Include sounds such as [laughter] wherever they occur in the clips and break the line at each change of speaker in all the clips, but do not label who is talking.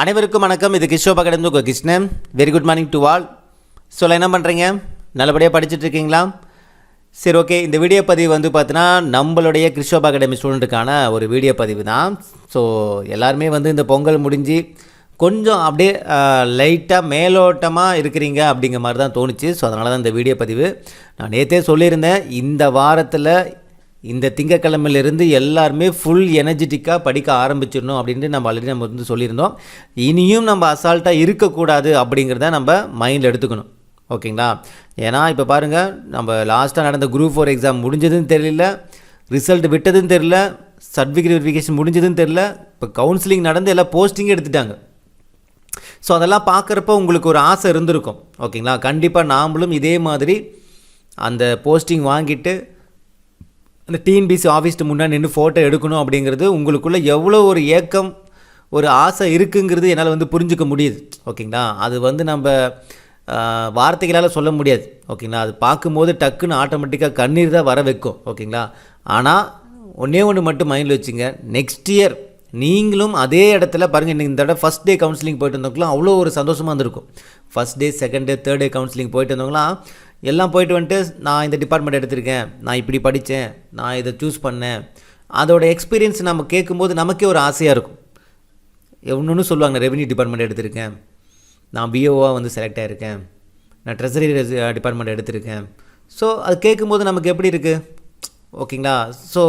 அனைவருக்கும் வணக்கம். இது கிஷோபா கடந்து உங்கள் Krishnan. Very good morning to all சொல்ல என்ன பண்ணுறீங்க நல்லபடியாக படிச்சுட்டு இருக்கீங்களா சரி ஓகே இந்த வீடியோ பதிவு வந்து பார்த்தீங்கன்னா நம்மளுடைய கிறிஸ்டோபா அகாடமி ஸ்டூடெண்ட்டுக்கான ஒரு வீடியோ பதிவு தான். ஸோ எல்லாருமே வந்து இந்த பொங்கல் முடிஞ்சு கொஞ்சம் அப்படியே லைட்டாக மேலோட்டமாக இருக்கிறீங்க அப்படிங்கிற மாதிரி தான் தோணுச்சு. ஸோ அதனால தான் இந்த வீடியோ பதிவு. நான் நேற்றே சொல்லியிருந்தேன் இந்த வாரத்தில் இந்த திங்கக்கிழமையிலேருந்து எல்லாருமே ஃபுல் எனர்ஜெட்டிக்காக படிக்க ஆரம்பிச்சிடணும் அப்படின்ட்டு நம்ம ஆல்ரெடி நம்ம வந்து சொல்லியிருந்தோம். இனியும் நம்ம அசால்ட்டாக இருக்கக்கூடாது அப்படிங்கிறத நம்ம மைண்டில் எடுத்துக்கணும். ஓகேங்களா? ஏன்னா இப்போ பாருங்கள் நம்ம லாஸ்ட்டாக நடந்த குரூப் ஃபோர் எக்ஸாம் முடிஞ்சதுன்னு தெரியல ரிசல்ட் விட்டதுன்னு தெரில சர்டிஃபிகேட் வெரிஃபிகேஷன் முடிஞ்சதுன்னு தெரில இப்போ கவுன்சிலிங் நடந்து எல்லாம் போஸ்டிங்கே எடுத்துட்டாங்க. ஸோ அதெல்லாம் பார்க்குறப்ப உங்களுக்கு ஒரு ஆசை இருந்திருக்கும். ஓகேங்களா? கண்டிப்பாக நாமளும் இதே மாதிரி அந்த போஸ்டிங் வாங்கிட்டு அந்த டிஎன்பிசி ஆஃபீஸ்ட்டு முன்னாடி நின்று ஃபோட்டோ எடுக்கணும் அப்படிங்கிறது உங்களுக்குள்ளே எவ்வளோ ஒரு ஏக்கம் ஒரு ஆசை இருக்குங்கிறது என்னால் வந்து புரிஞ்சுக்க முடியுது. ஓகேங்களா? அது வந்து நம்ம வார்த்தைகளால் சொல்ல முடியாது. ஓகேங்களா? அது பார்க்கும்போது டக்குன்னு ஆட்டோமேட்டிக்காக கண்ணீர் தான் வர வைக்கும். ஓகேங்களா? ஆனால் ஒன்றே ஒன்று மட்டும் மைண்டில் வச்சுங்க. நெக்ஸ்ட் இயர் நீங்களும் அதே இடத்துல பாருங்கள் இன்றைக்கி இந்த தடவை ஃபஸ்ட் டே கவுன்சிலிங் போயிட்டு வந்தவங்களாம் அவ்வளோ ஒரு சந்தோஷமாக இருந்திருக்கும். First day second day third day counselling போயிட்டு வந்தவங்களாம் எல்லாம் போயிட்டு வந்துட்டு நான் இந்த டிபார்ட்மெண்ட் எடுத்திருக்கேன் நான் இப்படி படித்தேன் நான் இதை சூஸ் பண்ணேன். அதோட எக்ஸ்பீரியன்ஸ் நம்ம கேட்கும்போது நமக்கே ஒரு ஆசையாக இருக்கும். ஒன்று சொல்லுவாங்க ரெவன்யூ டிபார்ட்மெண்ட் எடுத்திருக்கேன். நான் பிஓவாக வந்து செலக்ட் ஆகிருக்கேன் நான் ட்ரெஸரி டிபார்ட்மெண்ட் எடுத்திருக்கேன். ஸோ அது கேட்கும்போது நமக்கு எப்படி இருக்குது ஓகேங்களா? ஸோ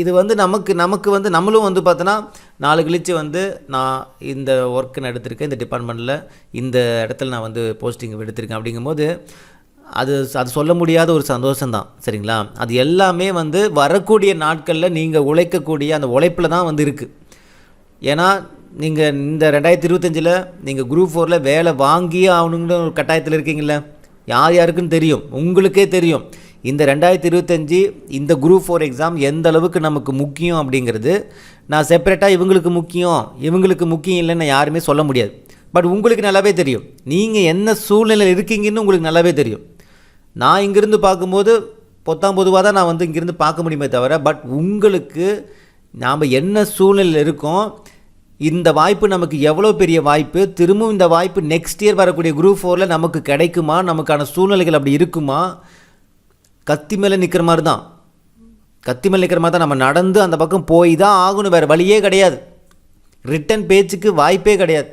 இது வந்து நமக்கு நமக்கு வந்து நம்மளும் வந்து பார்த்தோன்னா நாலு கழிச்சு வந்து நான் இந்த ஒர்க்கு நான் எடுத்திருக்கேன் இந்த டிபார்ட்மெண்ட்டில் இந்த இடத்துல நான் வந்து போஸ்டிங் எடுத்திருக்கேன். அப்படிங்கும்போது அது அது சொல்ல முடியாத ஒரு சந்தோஷம்தான் சரிங்களா? அது எல்லாமே வந்து வரக்கூடிய நாட்களில் நீங்கள் உழைக்கக்கூடிய அந்த உழைப்பில் தான் வந்து இருக்குது ஏன்னா நீங்கள் இந்த ரெண்டாயிரத்தி இருபத்தஞ்சில் நீங்கள் குரூப் ஃபோரில் வேலை வாங்கியே ஆகணுங்கிற ஒரு கட்டாயத்தில் இருக்கீங்கள யார் யாருக்குன்னு தெரியும்? உங்களுக்கே தெரியும். இந்த ரெண்டாயிரத்தி இருபத்தஞ்சி இந்த குரூப் ஃபோர் எக்ஸாம் எந்த அளவுக்கு நமக்கு முக்கியம் அப்படிங்கிறது நான் செப்பரேட்டாக இவங்களுக்கு முக்கியம் இவங்களுக்கு முக்கியம் இல்லைன்னு யாருமே சொல்ல முடியாது. பட் உங்களுக்கு நல்லாவே தெரியும். நீங்கள் என்ன சூழ்நிலையில் இருக்கீங்கன்னு உங்களுக்கு நல்லாவே தெரியும். நான் இங்கேருந்து பார்க்கும்போது பொத்தாம் பொதுவாக தான் நான் வந்து இங்கேருந்து பார்க்க முடியுமே தவிர பட் உங்களுக்கு நாம் என்ன சூழ்நிலையில் இருக்கோம் இந்த வாய்ப்பு நமக்கு எவ்வளோ பெரிய வாய்ப்பு திரும்பவும் இந்த வாய்ப்பு நெக்ஸ்ட் இயர் வரக்கூடிய குரூப் ஃபோரில் நமக்கு கிடைக்குமா நமக்கான சூழ்நிலைகள் அப்படி இருக்குமா கத்தி மேலே நிற்கிற மாதிரி தான். கத்தி மேலே நிற்கிற மாதிரி தான் நம்ம நடந்து அந்த பக்கம் போய் தான் ஆகணும் வேறு வழியே கிடையாது. ரிட்டன் பேச்சுக்கு வாய்ப்பே கிடையாது.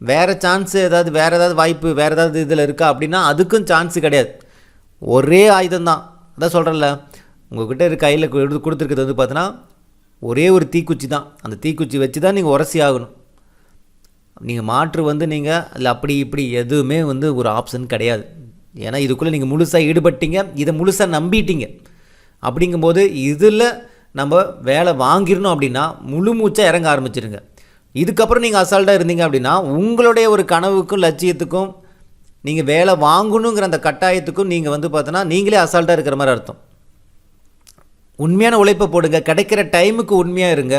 வேறு சான்ஸ் ஏதாவது வேறு ஏதாவது வாய்ப்பு வேறு ஏதாவது இதில் இருக்கா அப்படின்னா அதுக்கும் சான்ஸ் கிடையாது. ஒரே ஆயுதம் தான் அதான் சொல்கிறேன்ல உங்கள்கிட்ட இருக்க கையில் எடுத்து கொடுத்துருக்கிறது வந்து பார்த்தீங்கன்னா ஒரே ஒரு தீக்குச்சி தான் அந்த தீக்குச்சி வச்சு தான் நீங்கள் உரசி ஆகணும். நீங்கள் மாற்று வந்து நீங்கள் இல்லை அப்படி இப்படி எதுவுமே வந்து ஒரு ஆப்ஷன் கிடையாது. ஏன்னா இதுக்குள்ளே நீங்கள் முழுசாக ஈடுபட்டீங்க இதை முழுசாக நம்பிட்டீங்க. அப்படிங்கும்போது இதில் நம்ம வேலை வாங்கிடணும் அப்படின்னா முழு மூச்சாக இறங்க ஆரம்பிச்சிருங்க. இதுக்கப்புறம் நீங்கள் அசால்ட்டாக இருந்தீங்க அப்படின்னா உங்களுடைய ஒரு கனவுக்கும் லட்சியத்துக்கும் நீங்கள் வேலை வாங்கணுங்கிற அந்த கட்டாயத்துக்கும் நீங்கள் வந்து பார்த்தோன்னா நீங்களே அசால்ட்டாக இருக்கிற மாதிரி அர்த்தம். உண்மையான உழைப்பை போடுங்க கிடைக்கிற டைமுக்கு உண்மையாக இருங்க.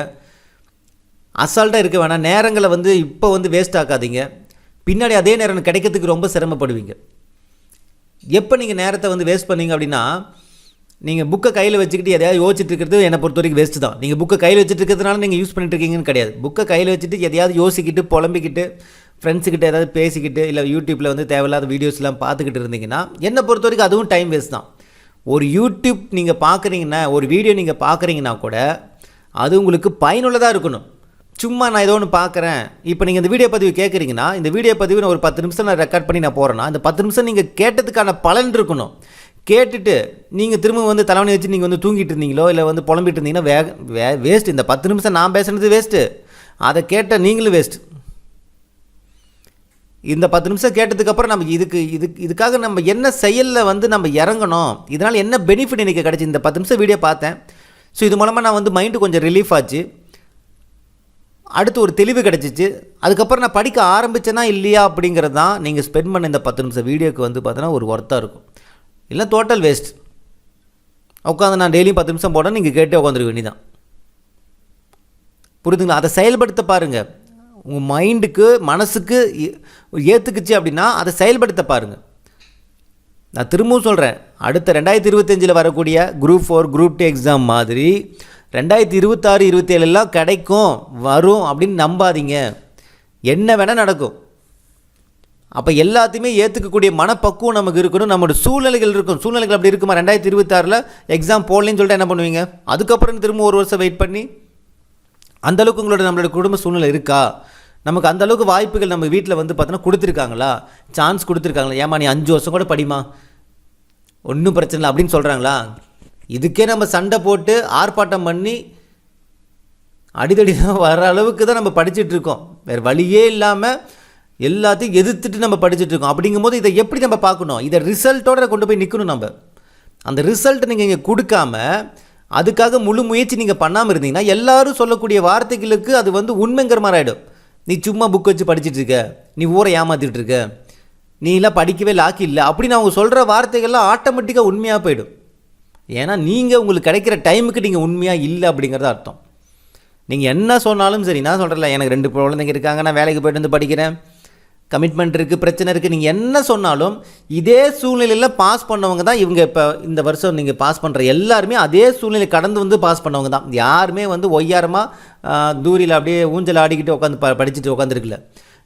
அசால்ட்டாக இருக்க வேணாம் நேரங்களை வந்து இப்போ வந்து வேஸ்ட் ஆக்காதீங்க. பின்னாடி அதே நேரம் கிடைக்கிறதுக்கு ரொம்ப சிரமப்படுவீங்க. எப்போ நீங்கள் நேரத்தை வந்து வேஸ்ட் பண்ணீங்க அப்படின்னா நீங்கள் புக்கை கையில் வச்சுக்கிட்டு எதையாவது யோசிச்சுட்டு இருக்கிறது என்னை பொறுத்த வரைக்கும் வேஸ்ட்டு தான். நீங்கள் புக்கை கையில் வச்சுட்டு இருக்கிறதுனால நீங்கள் யூஸ் பண்ணிட்டு இருக்கீங்கன்னு கிடையாது. புக்கை கையில் வச்சுட்டு எதையாவது யோசிக்கிட்டு புலம்பிக்கிட்டு ஃப்ரெண்ட்ஸுக்கிட்ட ஏதாவது பேசிக்கிட்டு இல்லை யூடியூப்பில் வந்து தேவையில்லாத வீடியோஸ்லாம் பார்த்துக்கிட்டு இருந்தீங்கன்னா என்னை பொறுத்த வரைக்கும் அதுவும் டைம் வேஸ்ட் தான். ஒரு யூடியூப் நீங்கள் பார்க்குறீங்கன்னா ஒரு வீடியோ நீங்கள் பார்க்குறீங்கன்னா கூட அது உங்களுக்கு பயனுள்ளதாக இருக்கணும். சும்மா நான் ஏதோ ஒன்று பார்க்குறேன். இப்போ நீங்கள் இந்த வீடியோ பதிவு கேட்குறீங்கன்னா இந்த வீடியோ பதிவு நான் ஒரு பத்து நிமிஷம் நான் ரெக்கார்ட் பண்ணி நான் போகிறேன்னா இந்த பத்து நிமிஷம் நீங்கள் கேட்டதுக்கான பலன் இருக்கணும். கேட்டுட்டு நீங்கள் திரும்ப வந்து தலைவணி வச்சு நீங்கள் வந்து தூங்கிட்டு இருந்தீங்களோ இல்லை வந்து புலம்பிட்டு இருந்தீங்கன்னா வே வே வேஸ்ட் இந்த பத்து நிமிஷம் நான் பேசுனது வேஸ்ட்டு அதை கேட்ட நீங்களும் வேஸ்ட் இந்த பத்து நிமிஷம் கேட்டதுக்கப்புறம் நம்ம இதுக்கு இதுக்கு இதுக்காக நம்ம என்ன செயலில் வந்து நம்ம இறங்கணும் இதனால் என்ன பெனிஃபிட் எனக்கு கிடச்சி இந்த பத்து நிமிஷம் வீடியோ பார்த்தேன். ஸோ இது மூலமாக நான் வந்து மைண்டு கொஞ்சம் ரிலீஃப் ஆச்சு. அடுத்து ஒரு தெளிவு கிடச்சிச்சு. அதுக்கப்புறம் நான் படிக்க ஆரம்பித்தேனா இல்லையா அப்படிங்கிறது தான் நீங்கள் ஸ்பெண்ட் பண்ண இந்த பத்து நிமிஷம் வீடியோக்கு வந்து பார்த்தோன்னா ஒரு ஒர்த்தாக இருக்கும். இல்லை டோட்டல் வேஸ்ட் உட்காந்து நான் டெய்லியும் பத்து நிமிஷம் போட்டேன் நீங்கள் கேட்டே உட்காந்துருக்க வேண்டியதான் புரிதுங்களா அதை செயல்படுத்த பாருங்கள் உங்கள் மைண்டுக்கு மனசுக்கு ஏற்றுக்குச்சு அப்படின்னா அதை செயல்படுத்த பாருங்கள் நான் திரும்பவும் சொல்கிறேன் அடுத்த ரெண்டாயிரத்தி இருபத்தஞ்சில் வரக்கூடிய group four group two exam மாதிரி ரெண்டாயிரத்தி இருபத்தாறு இருபத்தேழுலாம் கிடைக்கும் வரும் அப்படின்னு நம்பாதீங்க. என்ன வேணால் நடக்கும். அப்போ எல்லாத்தையுமே ஏற்றுக்கக்கூடிய மனப்பக்குவம் நமக்கு இருக்கணும். நம்மளோட சூழ்நிலைகள் இருக்கும். சூழ்நிலைகள் அப்படி இருக்குமா? ரெண்டாயிரத்தி இருபத்தாறில் எக்ஸாம் போடலன்னு சொல்லிட்டு என்ன பண்ணுவீங்க? அதுக்கப்புறம் திரும்ப ஒரு வருஷம் வெயிட் பண்ணி அந்த அளவுக்கு உங்களோட நம்மளோட குடும்ப சூழ்நிலை இருக்கா? நமக்கு அந்தளவுக்கு வாய்ப்புகள் நம்ம வீட்டில் வந்து பார்த்தோன்னா கொடுத்துருக்காங்களா? சான்ஸ் கொடுத்துருக்காங்களா? ஏமா நீ அஞ்சு வருஷம் கூட படிமா ஒன்றும் பிரச்சனை இல்லை அப்படின்னு சொல்கிறாங்களா இதுக்கே நம்ம சண்டை போட்டு ஆர்ப்பாட்டம் பண்ணி அடிதடி [laughs] வர அளவுக்கு தான் நம்ம படிச்சுட்ருக்கோம் வேறு வழியே இல்லாமல் எல்லாத்தையும் எதிர்த்துட்டு நம்ம படிச்சுட்ருக்கோம் அப்படிங்கும்போது இதை எப்படி நம்ம பார்க்கணும்? இதை ரிசல்ட்டோட கொண்டு போய் நிற்கணும் நம்ம. அந்த ரிசல்ட் நீங்கள் இங்கே கொடுக்காம அதுக்காக முழு முயற்சி நீங்கள் பண்ணாமல் இருந்தீங்கன்னா எல்லாரும் சொல்லக்கூடிய வார்த்தைகளுக்கு அது வந்து உண்மைங்கிற மாதிரி ஆகிடும் நீ சும்மா புக் வச்சு படிச்சிட்டு இருக்க. நீ ஊரை ஏமாத்திட்டு இருக்க. நீ எல்லாம் படிக்கவே லாக்கி இல்லை. அப்படின்னு அவங்க சொல்கிற வார்த்தைகள்லாம் ஆட்டோமேட்டிக்காக உண்மையாக போயிடும். ஏன்னா நீங்கள் உங்களுக்கு கிடைக்கிற டைமுக்கு நீங்கள் உண்மையாக இல்லை அப்படிங்கிறது அர்த்தம். நீங்கள் என்ன சொன்னாலும் சரி நான் சொல்கிறல எனக்கு ரெண்டு குழந்தைங்க இருக்காங்க நான் வேலைக்கு போயிட்டு வந்து படிக்கிறேன். கமிட்மெண்ட் இருக்குது பிரச்சனை இருக்குது நீங்கள் என்ன சொன்னாலும் இதே சூழ்நிலையில் பாஸ் பண்ணவங்க தான் இவங்க இப்போ இந்த வருஷம் நீங்கள் பாஸ் பண்ணுற எல்லாருமே அதே சூழ்நிலை கடந்து வந்து பாஸ் பண்ணவங்க தான். யாருமே வந்து ஒய்யாரமாக தூரியில் அப்படியே ஊஞ்சல் ஆடிக்கிட்டு உட்காந்து ப படிச்சுட்டு உட்காந்துருக்கல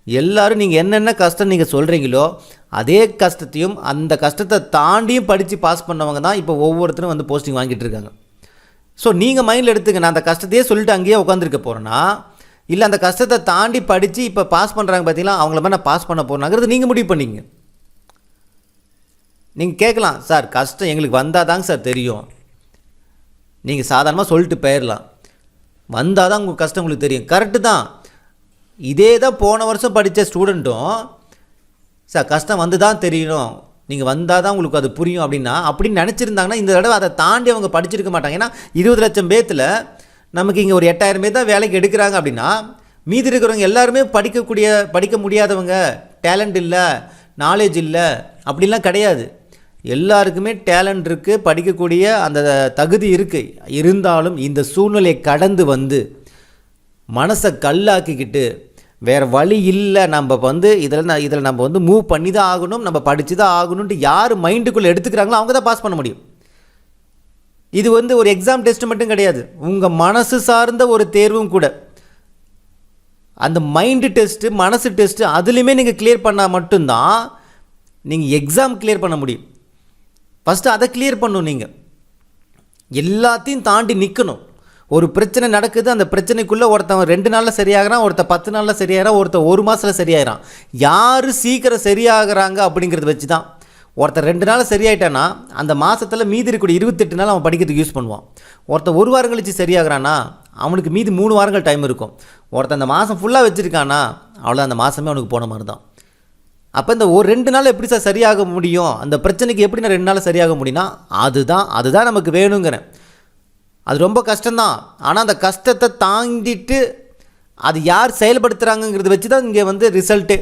எல்லாரும் நீங்கள் என்னென்ன கஷ்டம் நீங்கள் சொல்கிறீங்களோ அதே கஷ்டத்தையும் அந்த கஷ்டத்தை தாண்டியும் படித்து பாஸ் பண்ணவங்க தான் இப்போ ஒவ்வொருத்தரும் வந்து போஸ்டிங் வாங்கிட்டு இருக்காங்க. ஸோ நீங்கள் மைண்டில் எடுத்துங்க நான் அந்த கஷ்டத்தையே சொல்லிட்டு அங்கேயே உட்காந்துருக்க போகிறேன்னா இல்லை அந்த கஷ்டத்தை தாண்டி படித்து இப்போ பாஸ் பண்ணுறாங்க பார்த்தீங்களா அவங்கள மாதிரி நான் பாஸ் பண்ண போகிறேனாங்கிறது நீங்கள் முடிவு பண்ணிங்க. நீங்கள் கேட்கலாம் சார் கஷ்டம் எங்களுக்கு வந்தால் தாங்க சார் தெரியும். நீங்கள் சாதாரணமாக சொல்லிட்டு போயிடலாம் வந்தால் தான் உங்கள் கஷ்டம் உங்களுக்கு தெரியும். கரெக்டு தான். இதே தான் போன வருஷம் படித்த ஸ்டூடெண்ட்டும் சார் கஷ்டம் வந்து தான் தெரியணும். நீங்கள் வந்தால் தான் உங்களுக்கு அது புரியும் அப்படின்னா அப்படின்னு நினச்சிருந்தாங்கன்னா இந்த தடவை அதை தாண்டி அவங்க படிச்சிருக்க மாட்டாங்க. ஏன்னா இருபது லட்சம் பேத்தில் நமக்கு இங்கே ஒரு எட்டாயிரம் பேர் தான் வேலைக்கு எடுக்கிறாங்க அப்படின்னா மீதி இருக்கிறவங்க எல்லாருமே படிக்கக்கூடிய படிக்க முடியாதவங்க டேலண்ட் இல்லை நாலேஜ் இல்லை அப்படிலாம் கிடையாது. எல்லாருக்குமே டேலண்ட் இருக்குது படிக்கக்கூடிய அந்த தகுதி இருக்குது இருந்தாலும் இந்த சூழ்நிலையை கடந்து வந்து மனசை கல்லாக்கிக்கிட்டு வேறு வழி இல்லை நம்ம வந்து இதில் நான் இதில் நம்ம வந்து மூவ் பண்ணி தான் ஆகணும் நம்ம படித்து தான் ஆகணுன்ட்டு யார் மைண்டுக்குள்ளே எடுத்துக்கிறாங்களோ அவங்க தான் பாஸ் பண்ண முடியும். இது வந்து ஒரு எக்ஸாம் டெஸ்ட் மட்டும் கிடையாது. உங்கள் மனசு சார்ந்த ஒரு தேர்வும் கூட. அந்த மைண்டு டெஸ்ட்டு மனசு டெஸ்ட்டு அதுலேயுமே நீங்கள் கிளியர் பண்ணால் மட்டும்தான் நீங்கள் எக்ஸாம் கிளியர் பண்ண முடியும். ஃபஸ்ட்டு அதை கிளியர் பண்ணும் நீங்கள் எல்லாத்தையும் தாண்டி நிற்கணும் ஒரு பிரச்சனை நடக்குது அந்த பிரச்சனைக்குள்ளே ஒருத்தன் ரெண்டு நாளில் சரியாகிறான் ஒருத்தன் பத்து நாளில் சரியாகிறான் ஒருத்தன் ஒரு மாதத்தில் சரியாகிறான் யார் சீக்கிரம் சரியாகிறாங்க அப்படிங்கிறத வச்சு தான் ஒருத்தர் ரெண்டு நாள் சரியாயிட்டானா அந்த மாதத்தில் மீதி இருக்கக்கூடிய இருபத்தெட்டு நாள் அவன் படிக்கிறதுக்கு யூஸ் பண்ணுவான். ஒருத்தன் ஒரு வாரம் கழித்து சரியாகிறான்னா அவனுக்கு மீதி மூணு வாரங்கள் டைம் இருக்கும். ஒருத்தன் அந்த மாதம் ஃபுல்லாக வச்சுருக்கானா அவ்வளோ அந்த மாதமே அவனுக்கு போன மாதிரி தான் அப்போ இந்த ஒரு ரெண்டு நாள் எப்படி சார் சரியாக முடியும்? அந்த பிரச்சனைக்கு எப்படி நான் ரெண்டு நாள் சரியாக முடியும்னா அதுதான் அதுதான் நமக்கு வேணுங்கிறேன் அது ரொம்ப கஷ்டம்தான். ஆனால் அந்த கஷ்டத்தை தாங்கிட்டு அது யார் செயல்படுத்துகிறாங்கங்கிறத வச்சு தான் இங்கே வந்து ரிசல்ட்டு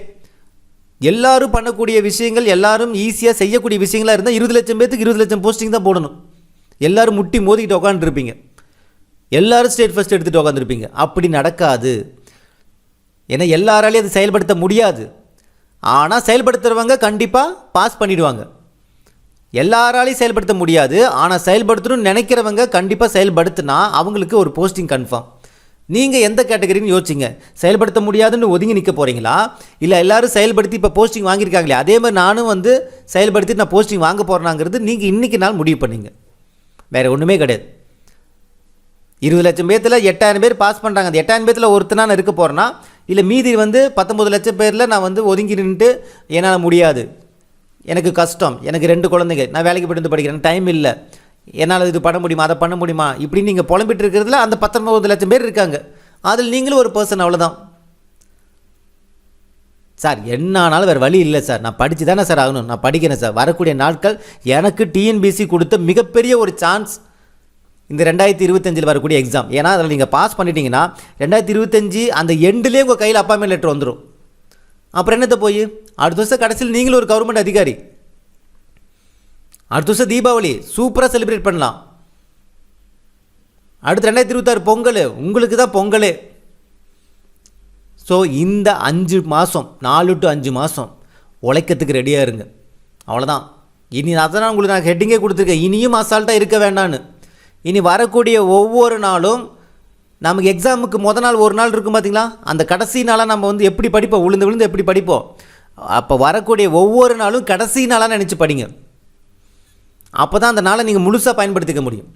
எல்லாரும் பண்ணக்கூடிய விஷயங்கள் எல்லாரும் ஈஸியாக செய்யக்கூடிய விஷயங்களாக இருந்தால் இருபது லட்சம் பேத்துக்கு இருபது லட்சம் போஸ்டிங் தான் போடணும். எல்லாரும் முட்டி மோதிக்கிட்டு உட்காந்துருப்பீங்க எல்லாரும் ஸ்டேட் ஃபஸ்ட் எடுத்துகிட்டு உட்காந்துருப்பீங்க அப்படி நடக்காது. ஏன்னா எல்லாராலையும் அது செயல்படுத்த முடியாது. ஆனால் செயல்படுத்துகிறவங்க கண்டிப்பாக பாஸ் பண்ணிடுவாங்க. எல்லாராலையும் செயல்படுத்த முடியாது. ஆனால் செயல்படுத்தணும்னு நினைக்கிறவங்க கண்டிப்பாக செயல்படுத்தினா அவங்களுக்கு ஒரு போஸ்டிங் கன்ஃபார்ம் நீங்கள் எந்த கேட்டகரின்னு யோசிச்சிங்க. செயல்படுத்த முடியாதுன்னு ஒதுங்கி நிற்க போகிறீங்களா இல்லை எல்லோரும் செயல்படுத்தி இப்போ போஸ்டிங் வாங்கியிருக்காங்களே அதே மாதிரி நானும் வந்து செயல்படுத்தி நான் போஸ்டிங் வாங்க போகிறேனாங்கிறது நீங்கள் இன்றைக்கி நாள் முடிவு பண்ணிங்க. வேறு ஒன்றுமே கிடையாது. இருபது லட்சம் பேர்த்தில் எட்டாயிரம் பேர் பாஸ் பண்ணுறாங்க அந்த எட்டாயிரம் பேர்த்தில் ஒருத்தனா நான் இருக்க போகிறேன்னா இல்லை மீதி வந்து பத்தொம்பது லட்சம் பேரில் நான் வந்து ஒதுங்கி நின்றுட்டு என்னால் முடியாது. எனக்கு கஷ்டம். எனக்கு ரெண்டு குழந்தைங்க. நான் வேலைக்கு போயிட்டு வந்து படிக்கிறேன். டைம் இல்லை. என்னால் இது பண்ண முடியுமா? அதை பண்ண முடியுமா? இப்படி நீங்கள் புலம்பிட்டு இருக்கிறதுல அந்த பத்தொன்பது லட்சம் பேர் இருக்காங்க. அதில் நீங்களும் ஒரு பர்சன் அவ்வளோதான் சார் என்ன ஆனாலும் வேறு வழி இல்லை சார் நான் படித்து தானே சார் ஆகணும். நான் படிக்கிறேன் சார் வரக்கூடிய நாட்கள் எனக்கு டிஎன்பிசி கொடுத்த மிகப்பெரிய ஒரு சான்ஸ் இந்த ரெண்டாயிரத்தி இருபத்தஞ்சில் வரக்கூடிய எக்ஸாம் ஏன்னா அதில் நீங்கள் பாஸ் பண்ணிட்டீங்கன்னா ரெண்டாயிரத்தி இருபத்தஞ்சி அந்த எண்டுலேயே உங்கள் கையில் அப்பாயின்மெண்ட் லெட்டர் வந்துடும் அப்புறம் என்னத்தை போய்? அடுத்த வருஷம் கடைசியில் நீங்களும் ஒரு கவர்மெண்ட் அதிகாரி. அடுத்த வருஷம் தீபாவளி சூப்பராக செலிப்ரேட் பண்ணலாம். அடுத்து ரெண்டாயிரத்தி இருபத்தாறு பொங்கல் உங்களுக்கு தான் பொங்கல். ஸோ இந்த அஞ்சு மாதம் நாலு டு அஞ்சு மாதம் உழைக்கிறதுக்கு ரெடியாக இருங்க. அவ்வளோதான் இனி அதான் உங்களுக்கு நான் ஹெட்டிங்கே கொடுத்துருக்கேன். இனியும் அசால்ட்டாக இருக்க வேண்டான்னு. இனி வரக்கூடிய ஒவ்வொரு நாளும் நமக்கு எக்ஸாமுக்கு முத நாள் ஒரு நாள் இருக்கும் பார்த்தீங்களா அந்த கடைசி நாளாக நம்ம வந்து எப்படி படிப்போம்? விழுந்து விழுந்து எப்படி படிப்போம்? அப்போ வரக்கூடிய ஒவ்வொரு நாளும் கடைசி நாளாக நினச்சி படிங்க. அப்போ தான் அந்த நாளை நீங்கள் முழுசாக பயன்படுத்திக்க முடியும்.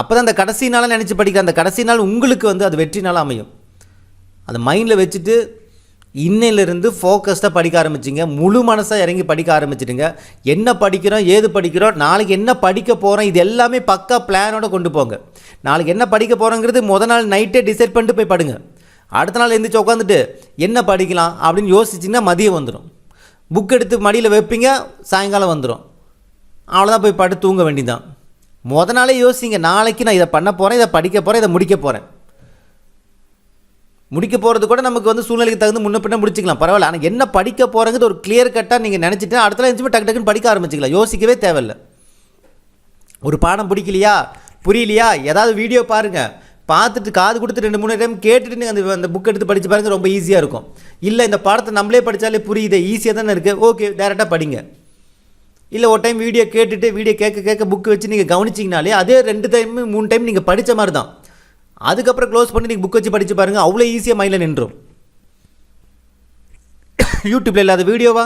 அப்போ தான் அந்த கடைசி நாளாக நினச்சி படிக்கிற அந்த கடைசி நாள் உங்களுக்கு வந்து அது வெற்றி நாளாக அமையும். அந்த மைண்டில் வச்சுட்டு இன்னையிலேருந்து ஃபோக்கஸ்டாக படிக்க ஆரம்பிச்சிங்க. முழு மனசாக இறங்கி படிக்க ஆரம்பிச்சிடுங்க. என்ன படிக்கிறோம் ஏது படிக்கிறோம் நாளைக்கு என்ன படிக்க போகிறோம் இது எல்லாமே பக்கா பிளானோட கொண்டு போங்க. நாளைக்கு என்ன படிக்க போகிறோங்கிறது முத நாள் நைட்டே டிசைட் பண்ணிட்டு போய் படுங்க. அடுத்த நாள் எழுந்திரிச்சு உட்காந்துட்டு என்ன படிக்கலாம் அப்படின்னு யோசிச்சிங்கன்னா மதியம் வந்துடும் புக் எடுத்து மடியில் வைப்பீங்க சாயங்காலம் வந்துடும் அவ்வளோதான் போய் படுத்து தூங்க வேண்டியதான் முத நாளே யோசிங்க நாளைக்கு நான் இதை பண்ண போகிறேன் இதை படிக்க போகிறேன் இதை முடிக்க போகிறேன் முடிக்க போகிறது கூட நமக்கு வந்து சூழ்நிலைக்கு தகுந்த முன்ன பின்ன முடிச்சிக்கலாம். பரவாயில்ல ஆனால் என்ன படிக்க போகிறங்கிறது ஒரு கிளியர் கட்டாக நீங்கள் நினச்சிட்டு அடுத்த நாள் எழுந்துச்சு டக்கு டக்குன்னு படிக்க ஆரம்பிச்சிக்கலாம். யோசிக்கவே தேவையில்லை. ஒரு பாடம் பிடிக்கலையா? புரியலையா? ஏதாவது வீடியோ பாருங்கள் பார்த்துட்டு காது கொடுத்து ரெண்டு மூணு டைம் கேட்டுட்டு நீங்கள் அந்த அந்த புக் எடுத்து படித்து பாருங்க ரொம்ப ஈஸியாக இருக்கும். இல்லை இந்த பாடத்தை நம்மளே படித்தாலே புரியுது ஈஸியாக தானே இருக்குது ஓகே டேரெக்டாக படிங்க. இல்லை ஒரு டைம் வீடியோ கேட்டுட்டு வீடியோ கேட்க கேட்க புக்கு வச்சு நீங்கள் கவனிச்சிங்கனாலே அதே ரெண்டு டைம் மூணு டைம் நீங்கள் படித்த மாதிரி தான் அதுக்கப்புறம் க்ளோஸ் பண்ணி நீங்கள் புக் வச்சு படித்து பாருங்கள் அவ்வளோ ஈஸியாக மைண்டில் நின்றும் யூடியூப்பில் இல்லாத வீடியோவா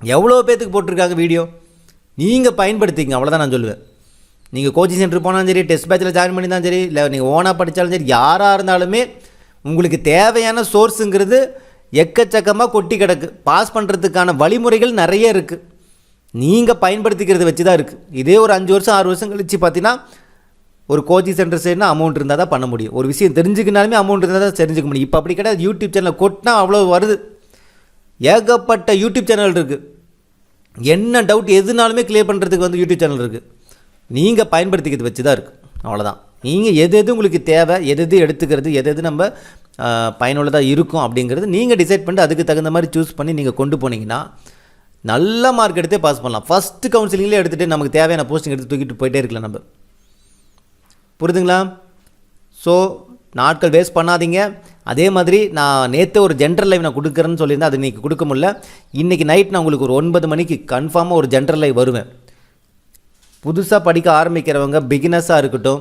எவ்வளோ பேத்துக்கு போட்டிருக்காங்க வீடியோ நீங்கள் பயன்படுத்திங்க அவ்வளோதான் நான் சொல்லுவேன். நீங்கள் கோச்சிங் சென்டர் போனாலும் சரி டெஸ்ட் பேட்சில் ஜாயின் பண்ணி தான் சரி இல்லை நீங்கள் ஓனாக படித்தாலும் சரி யாராக இருந்தாலுமே உங்களுக்கு தேவையான சோர்ஸுங்கிறது எக்கச்சக்கமாக கொட்டி கிடக்கு. பாஸ் பண்ணுறதுக்கான வழிமுறைகள் நிறைய இருக்குது நீங்கள் பயன்படுத்திக்கிறத வச்சு தான் இருக்குது இதே ஒரு அஞ்சு வருஷம் ஆறு வருஷம் கழிச்சு பார்த்தீங்கன்னா ஒரு கோச்சிங் சென்டர் செய்யணும் அமௌண்ட் இருந்தால் தான் பண்ண முடியும். ஒரு விஷயம் தெரிஞ்சுக்கினாலுமே அமௌண்ட் இருந்தால் தான் தெரிஞ்சுக்க முடியும். இப்போ அப்படி கிடையாது. யூடியூப் சேனல் கொட்டினா அவ்வளோ வருது. ஏகப்பட்ட யூடியூப் சேனல் இருக்குது என்ன டவுட் எதுனாலுமே கிளியர் பண்ணுறதுக்கு வந்து யூடியூப் சேனல் இருக்குது நீங்கள் பயன்படுத்திக்கிறது வச்சு தான் இருக்குது அவ்வளோதான் நீங்கள் எது எது உங்களுக்கு தேவை எது எது எடுத்துக்கிறது எது எது நம்ம பயனுள்ளதாக இருக்கும் அப்படிங்கிறது நீங்கள் டிசைட் பண்ணிட்டு அதுக்கு தகுந்த மாதிரி சூஸ் பண்ணி நீங்கள் கொண்டு போனீங்கன்னா நல்ல மார்க் எடுத்தே பாஸ் பண்ணலாம். ஃபஸ்ட்டு கவுன்சிலிங்லேயே எடுத்துகிட்டு நமக்கு தேவையான போஸ்டிங் எடுத்து தூக்கிட்டு போயிட்டே இருக்கலாம் நம்ம. புரிதுங்களா? ஸோ நாட்கள் வேஸ்ட் பண்ணாதீங்க. அதே மாதிரி நான் நேற்று ஒரு ஜென்ரல் லைவ் நான் கொடுக்குறேன்னு சொல்லியிருந்தேன் அது இன்றைக்கி கொடுக்க முடியல. இன்றைக்கி நைட் நான் உங்களுக்கு ஒரு ஒன்பது மணிக்கு கன்ஃபார்மாக ஒரு ஜென்ரல் லைவ் வருவேன். புதுசாக படிக்க ஆரம்பிக்கிறவங்க பிகினஸாக இருக்கட்டும்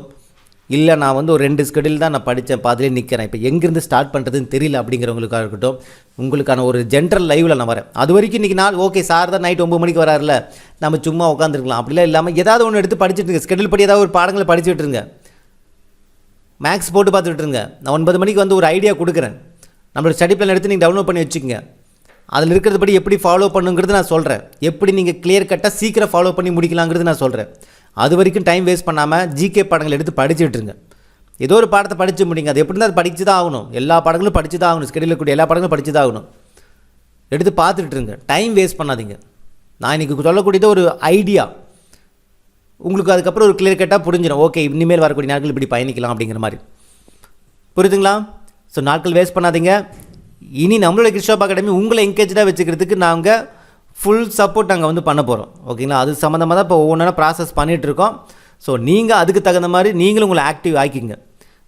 இல்லை நான் வந்து ஒரு ரெண்டு ஸ்கெடியூல் தான் நான் படித்தேன் பாதிலே நிற்கிறேன் இப்போ எங்கேருந்து ஸ்டார்ட் பண்ணுறதுன்னு தெரியல அப்படிங்கிறவங்களுக்காக இருக்கட்டும் உங்களுக்கான ஒரு ஜென்ரல் லைவில் நான் வரேன். அது வரைக்கும் இன்றைக்கி நாள் ஓகே சார் தான் நைட் ஒம்பது மணிக்கு வராருல நம்ம சும்மா உட்காந்துருக்கலாம் அப்படிலாம் இல்லாமல் ஏதாவது ஒன்று எடுத்து படிச்சுட்டு இருங்க. ஸ்கெடியூல் படி ஏதாவது ஒரு பாடங்களை படிச்சுட்டு இருங்க மேக்ஸ் போட்டு பார்த்துட்டு இருங்க. நான் ஒன்பது மணிக்கு வந்து ஒரு ஐடியா கொடுக்குறேன். நம்மளோட ஸ்டடி பிளான் எடுத்து நீங்கள் டவுன்லோட் பண்ணி வச்சுக்கோங்க. அதில் இருக்கிறதுபடி எப்படி ஃபாலோ பண்ணுங்கிறது நான் சொல்கிறேன் எப்படி நீங்கள் கிளியர் கட்டாக சீக்கிரம் ஃபாலோ பண்ணி முடிக்கலாங்கிறது நான் சொல்கிறேன் அது வரைக்கும் டைம் வேஸ்ட் பண்ணாமல் ஜிகே பாடங்கள் எடுத்து படிச்சுட்ருங்க ஏதோ ஒரு பாடத்தை படித்து முடியுங்க அது எப்படி இருந்தால் அது படித்து தான் ஆகணும். எல்லா பாடங்களும் படித்து தான் ஆகணும் ஸ்கெடியில் கூடிய எல்லா பாடங்களும் படித்து தான் ஆகணும். எடுத்து பார்த்துட்ருங்க டைம் வேஸ்ட் பண்ணாதீங்க. நான் இன்றைக்கி சொல்லக்கூடியது ஒரு ஐடியா உங்களுக்கு அதுக்கப்புறம் ஒரு கிளியர் கட்டாக புரிஞ்சிடும் ஓகே இனிமேல் வரக்கூடிய நாட்கள் இப்படி பயணிக்கலாம் அப்படிங்கிற மாதிரி. புரியுதுங்களா? ஸோ நாட்கள் வேஸ்ட் பண்ணாதீங்க. இனி நம்மளோட கிறிஸ்டாப் அகாடமி உங்களை என்கேஜாக வச்சுக்கிறதுக்கு நாங்கள் ஃபுல் சப்போர்ட் நாங்கள் வந்து பண்ண போகிறோம் ஓகேங்களா அது சம்மந்தமாக தான் இப்போ ஒவ்வொன்றா ப்ராசஸ் பண்ணிகிட்ருக்கோம் ஸோ நீங்கள் அதுக்கு தகுந்த மாதிரி நீங்களும் உங்களை ஆக்டிவ் ஆக்கிங்க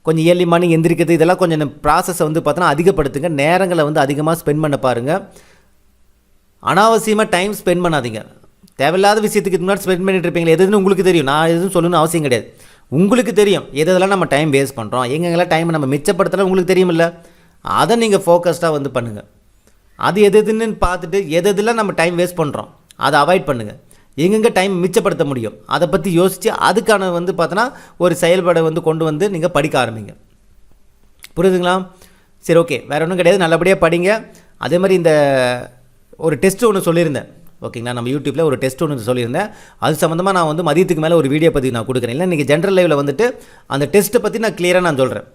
கொஞ்சம் ஏர்லி மார்னிங் எந்திரிக்கிறது இதெல்லாம் கொஞ்சம் ப்ராசஸை வந்து பார்த்தோன்னா அதிகப்படுத்துங்க. நேரங்களை வந்து அதிகமாக ஸ்பெண்ட் பண்ண பாருங்கள் அனாவசியமாக டைம் ஸ்பெண்ட் பண்ணாதீங்க. தேவையில்லாத விஷயத்துக்கு முன்னாடி ஸ்பெண்ட் பண்ணிட்டு இருப்பீங்களா எதுன்னு உங்களுக்கு தெரியும். நான் எதுவும் சொல்லணும்னு அவசியம் கிடையாது. உங்களுக்கு தெரியும். எதெல்லாம் நம்ம டைம் வேஸ்ட் பண்ணுறோம் எங்கெங்கெல்லாம் டைம் நம்ம மிச்சப்படுத்தலாம் உங்களுக்கு தெரியுமில்ல? அதை நீங்கள் ஃபோக்கஸ்டாக வந்து பண்ணுங்கள் அது எது எதுன்னு பார்த்துட்டு எது எதெல்லாம் நம்ம டைம் வேஸ்ட் பண்ணுறோம் அதை அவாய்ட் பண்ணுங்கள் எங்கெங்கே டைம் மிச்சப்படுத்த முடியும் அதை பற்றி யோசித்து அதுக்கான வந்து பார்த்தோன்னா ஒரு செயல்பாடை வந்து கொண்டு வந்து நீங்கள் படிக்க ஆரம்பிங்க. புரியுதுங்களா? சரி ஓகே வேறு ஒன்றும் கிடையாது. நல்லபடியாக படிங்க. அதே மாதிரி இந்த ஒரு டெஸ்ட் ஒன்று சொல்லியிருந்தேன். ஓகேங்களா? நம்ம யூடியூப்பில் ஒரு டெஸ்ட் ஒன்று சொல்லியிருந்தேன். அது சம்மந்தமாக நான் வந்து மதியத்துக்கு மேலே ஒரு வீடியோ பற்றி நான் கொடுக்குறேன். இல்லை இன்றைக்கி ஜென்ரல் லைவில் வந்துட்டு அந்த டெஸ்ட்டை பற்றி நான் கிளியராக நான் சொல்கிறேன்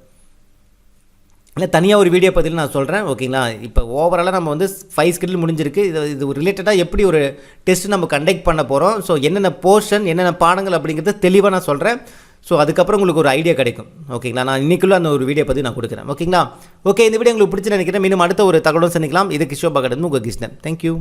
இல்லை தனியாக ஒரு வீடியோ பதில் நான் சொல்கிறேன் ஓகேங்களா? இப்போ ஓவராலாக நம்ம வந்து ஃபைவ் ஸ்கில் முடிஞ்சிருக்கு. இது இது ரிலேட்டடாக எப்படி ஒரு டெஸ்ட் நம்ம கண்டக்ட் பண்ண போகிறோம் ஸோ என்னென்ன போர்ஷன் என்னென்ன பாடங்கள் அப்படிங்கிறத தெளிவாக நான் சொல்கிறேன் ஸோ அதுக்கப்புறம் உங்களுக்கு ஒரு ஐடியா கிடைக்கும். ஓகேங்களா? நான் இன்றைக்குள்ள அந்த ஒரு வீடியோ பற்றி நான் கொடுக்குறேன். ஓகேங்களா? ஓகே இந்த வீடியோ உங்களுக்கு பிடிச்சி நினைக்கிறேன். மீண்டும் அடுத்த ஒரு தகவலும் சந்திக்கலாம். இது கிஷோபா கடந்து உங்கள் கிருஷ்ணன். தேங்க்யூ